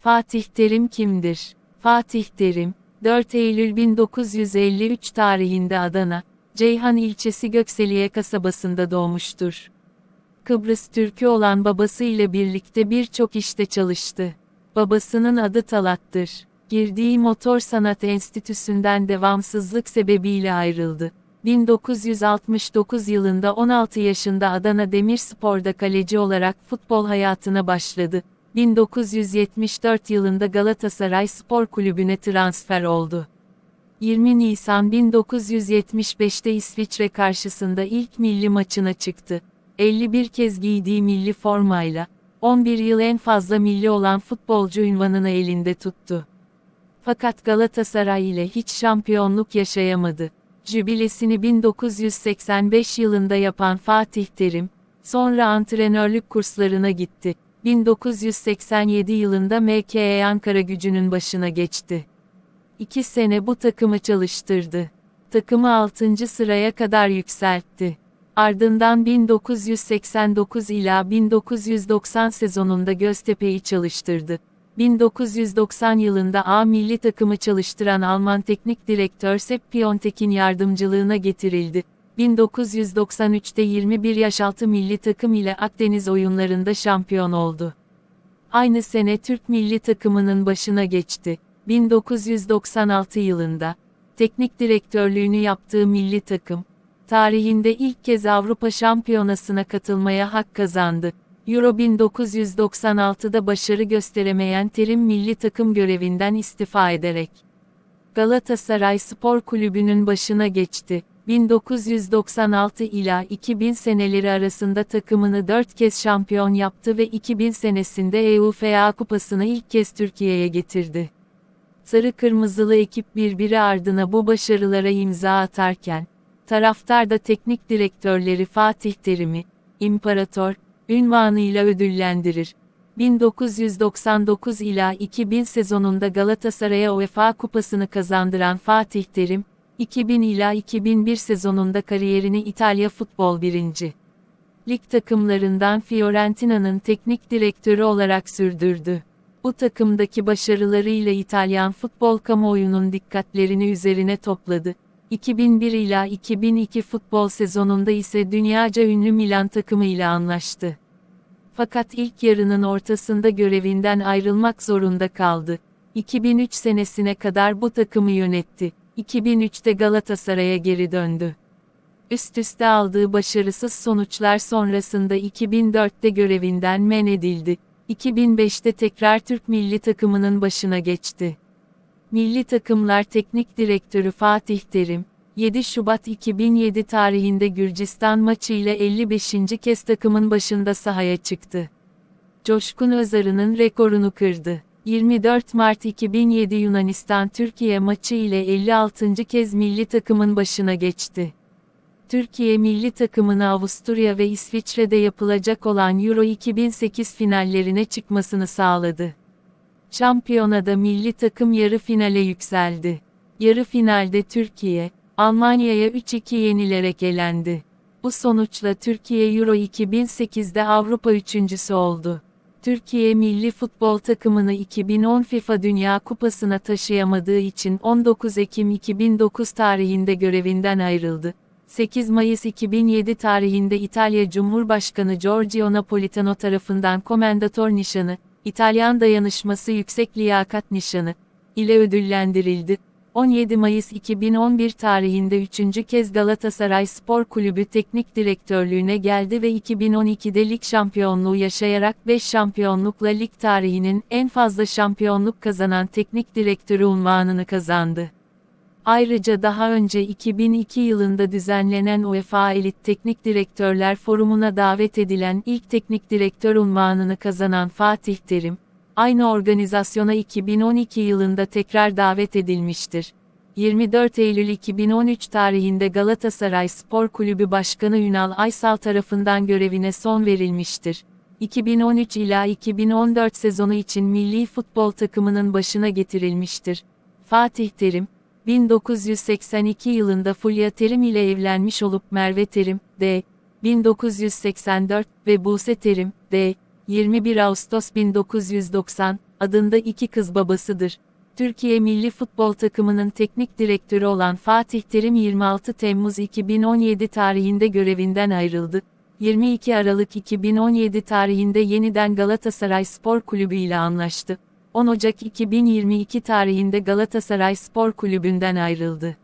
Fatih Terim kimdir? Fatih Terim, 4 Eylül 1953 tarihinde Adana, Ceyhan ilçesi Gökseliye kasabasında doğmuştur. Kıbrıs Türk'ü olan babası ile birlikte birçok işte çalıştı. Babasının adı Talat'tır. Girdiği Motor Sanat Enstitüsü'nden devamsızlık sebebiyle ayrıldı. 1969 yılında 16 yaşında Adana Demirspor'da kaleci olarak futbol hayatına başladı. 1974 yılında Galatasaray Spor Kulübü'ne transfer oldu. 20 Nisan 1975'te İsviçre karşısında ilk milli maçına çıktı. 51 kez giydiği milli formayla, 11 yıl en fazla milli olan futbolcu ünvanını elinde tuttu. Fakat Galatasaray ile hiç şampiyonluk yaşayamadı. Jübilesini 1985 yılında yapan Fatih Terim, sonra antrenörlük kurslarına gitti. 1987 yılında MKE Ankara gücünün başına geçti. İki sene bu takımı çalıştırdı. Takımı 6. sıraya kadar yükseltti. Ardından 1989 ila 1990 sezonunda Göztepe'yi çalıştırdı. 1990 yılında A milli takımı çalıştıran Alman teknik direktör Sepp Piontek'in yardımcılığına getirildi. 1993'te 21 yaş altı milli takım ile Akdeniz oyunlarında şampiyon oldu. Aynı sene Türk milli takımının başına geçti. 1996 yılında teknik direktörlüğünü yaptığı milli takım tarihinde ilk kez Avrupa Şampiyonası'na katılmaya hak kazandı. Euro 1996'da başarı gösteremeyen Terim milli takım görevinden istifa ederek Galatasaray Spor Kulübü'nün başına geçti. 1996 ila 2000 seneleri arasında takımını 4 kez şampiyon yaptı ve 2000 senesinde UEFA Kupası'nı ilk kez Türkiye'ye getirdi. Sarı Kırmızılı ekip birbiri ardına bu başarılara imza atarken, taraftar da teknik direktörleri Fatih Terim'i, İmparator, ünvanıyla ödüllendirir. 1999 ila 2000 sezonunda Galatasaray'a UEFA Kupası'nı kazandıran Fatih Terim, 2000 ila 2001 sezonunda kariyerini İtalya Futbol 1. Lig takımlarından Fiorentina'nın teknik direktörü olarak sürdürdü. Bu takımdaki başarılarıyla İtalyan futbol kamuoyunun dikkatlerini üzerine topladı. 2001 ila 2002 futbol sezonunda ise dünyaca ünlü Milan takımı ile anlaştı. Fakat ilk yarının ortasında görevinden ayrılmak zorunda kaldı. 2003 senesine kadar bu takımı yönetti. 2003'te Galatasaray'a geri döndü. Üst üste aldığı başarısız sonuçlar sonrasında 2004'te görevinden men edildi. 2005'te tekrar Türk milli takımının başına geçti. Milli takımlar teknik direktörü Fatih Terim, 7 Şubat 2007 tarihinde Gürcistan maçı ile 55. kez takımın başında sahaya çıktı. Coşkun Özarı'nın rekorunu kırdı. 24 Mart 2007 Yunanistan-Türkiye maçı ile 56. kez milli takımın başına geçti. Türkiye milli takımını Avusturya ve İsviçre'de yapılacak olan Euro 2008 finallerine çıkmasını sağladı. Şampiyonada milli takım yarı finale yükseldi. Yarı finalde Türkiye, Almanya'ya 3-2 yenilerek elendi. Bu sonuçla Türkiye Euro 2008'de Avrupa üçüncüsü oldu. Türkiye milli futbol takımını 2010 FIFA Dünya Kupası'na taşıyamadığı için 19 Ekim 2009 tarihinde görevinden ayrıldı. 8 Mayıs 2007 tarihinde İtalya Cumhurbaşkanı Giorgio Napolitano tarafından Komendator Nişanı, İtalyan Dayanışması Yüksek Liyakat Nişanı ile ödüllendirildi. 17 Mayıs 2011 tarihinde üçüncü kez Galatasaray Spor Kulübü teknik direktörlüğüne geldi ve 2012'de lig şampiyonluğu yaşayarak 5 şampiyonlukla lig tarihinin en fazla şampiyonluk kazanan teknik direktörü unvanını kazandı. Ayrıca daha önce 2002 yılında düzenlenen UEFA Elit Teknik Direktörler Forumu'na davet edilen ilk teknik direktör unvanını kazanan Fatih Terim, aynı organizasyona 2012 yılında tekrar davet edilmiştir. 24 Eylül 2013 tarihinde Galatasaray Spor Kulübü Başkanı Ünal Aysal tarafından görevine son verilmiştir. 2013 ila 2014 sezonu için milli futbol takımının başına getirilmiştir. Fatih Terim, 1982 yılında Fulya Terim ile evlenmiş olup Merve Terim, D. 1984 ve Buse Terim, D. 21 Ağustos 1990, adında iki kız babasıdır. Türkiye milli futbol takımının teknik direktörü olan Fatih Terim 26 Temmuz 2017 tarihinde görevinden ayrıldı. 22 Aralık 2017 tarihinde yeniden Galatasaray Spor Kulübü ile anlaştı. 10 Ocak 2022 tarihinde Galatasaray Spor Kulübü'nden ayrıldı.